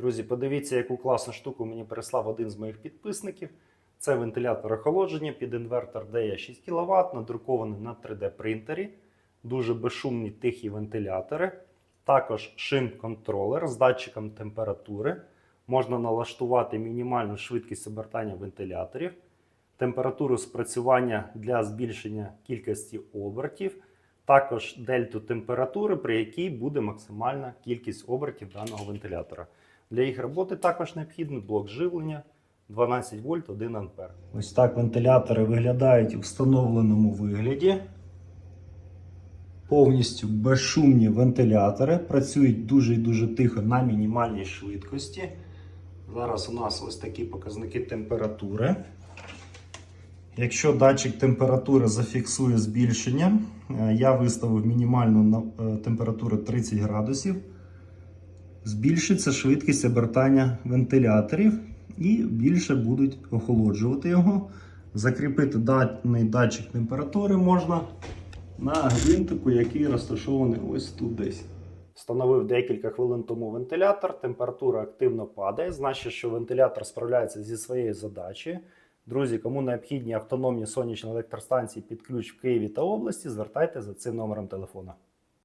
Друзі, подивіться, яку класну штуку мені прислав один з моїх підписників. Це вентилятор охолодження під інвертор DE 6 кВт, надрукований на 3D принтері. Дуже безшумні тихі вентилятори. Також шим-контролер з датчиком температури. Можна налаштувати мінімальну швидкість обертання вентиляторів, температуру спрацювання для збільшення кількості обертів, також дельту температури, при якій буде максимальна кількість обертів даного вентилятора. Для їх роботи також необхідний блок живлення 12 вольт 1 ампер. Ось так вентилятори виглядають у встановленому вигляді. Повністю безшумні вентилятори працюють дуже і дуже тихо на мінімальній швидкості. Зараз у нас ось такі показники температури. Якщо датчик температури зафіксує збільшення, е, я виставив мінімальну е, температуру 30 градусів, збільшиться швидкість обертання вентиляторів і більше будуть охолоджувати його. Закріпити даний датчик температури можна на гвинтику, який розташований ось тут десь. Встановив декілька хвилин тому вентилятор, температура активно падає, значить, що вентилятор справляється зі своєю задачею. Друзі, кому необхідні автономні сонячні електростанції під ключ в Києві та області, звертайте за цим номером телефона.